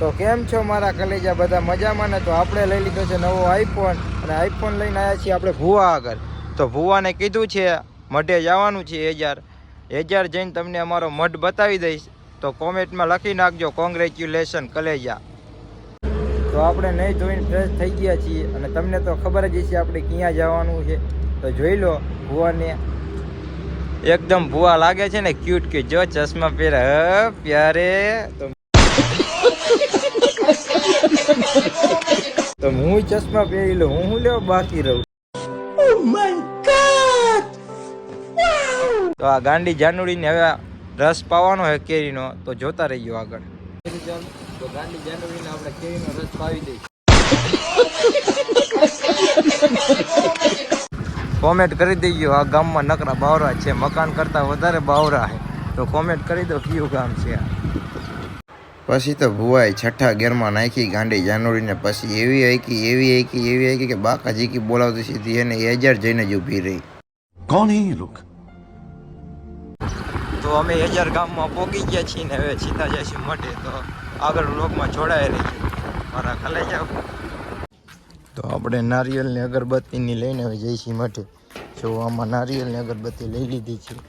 તો કેમ છો મારા કલેજા? બધા મજામાં ને? તો આપણે લઈ લીધો છે નવો આઈફોન અને આઈફોન લઈને આવ્યા છીએ આપણે ભૂવા આગળ. તો ભૂવાને કીધું છે, મઢે જવાનું છે હજાર હજાર જઈને તમને અમારો મઢ બતાવી દઈશ. તો કોમેન્ટમાં લખી નાખજો કોંગ્રેચ્યુલેશન કલેજા. તો આપણે નહીં ધોઈને ફ્રેશ થઈ ગયા છીએ. અને તમને તો ખબર જ છે આપણે ક્યાં જવાનું છે. તો જોઈ લો ભુવાને. એકદમ ભુવા લાગે છે ને ક્યુટ કે જો ચશ્મા પહેરે પ્યારે. તો તો હું ચશ્મા પહેરી લઉં, હું શું લેવા બાકી રહું? તો આ ગાંડી જાનુડીને હવે રસ પાવાનો છે કેરીનો, તો જોતા રહીયો આગળ. તો ગાંડી જાનુડીને આપણે કેરીનો રસ પાવી દઈએ કોમેન્ટ કરી દેજો, આ ગામમાં નકરા બાવરા છે, મકાન કરતા વધારે બાવરા છે. તો કોમેન્ટ કરી દો, કયું ગામ છે આ? પછી તો ભુવાએ છઠ્ઠા ગેરમાં નાખી ગાંડી જાનુડીને પછી એવી આયકી એવી આયકી એવી આયકી કે બાકા જીકી બોલાવતી સીધી એને એજાર જઈને જ ઊભી રહી. કોણ હે લોક? તો અમે એજાર ગામમાં પહોંચી ગયા છીએ ને હવે સીધા જઈશું મટે તો આગળ લોકમાં જોડાઈ રહી મારા ખાલે જાવ તો આપણે નારિયેલની અગરબત્તીની લઈને હવે જઈશી મઠે જો આમાં નારિયેલની અગરબત્તી લઈ લીધી છે.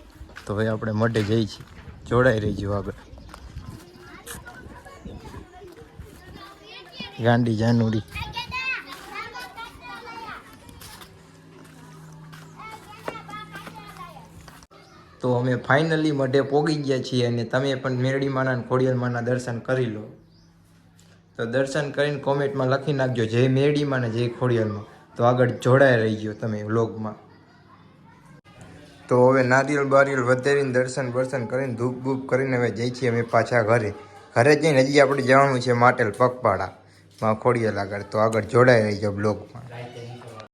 તો હવે આપણે મઢે જઈ છીએ. જોડાઈ રહીશું આગળ. ગાંડી જાનુડી. તો અમે ફાઇનલી મઢે પોગી ગયા છીએ અને તમે પણ મેરડીમાના અને દર્શન કરી લો. તો દર્શન કરીને કોમેન્ટમાં લખી નાખજો, જય મેરડીમાં ને જય ખોડિયાલમાં તો આગળ જોડાઈ રહીજો તમે વ્લોગમાં. તો હવે નારિયેલ બારિયેલ વધેરીને દર્શન બર્શન કરીને ધૂપ ધૂપ કરીને હવે જઈ છીએ અમે પાછા ઘરે. ઘરે જઈને હજી આપણે જવાનું છે માટેલ પગપાળા. માં ખોડીએ આગળ તો આગળ જોડાઈ રહીજો બ્લોગમાં.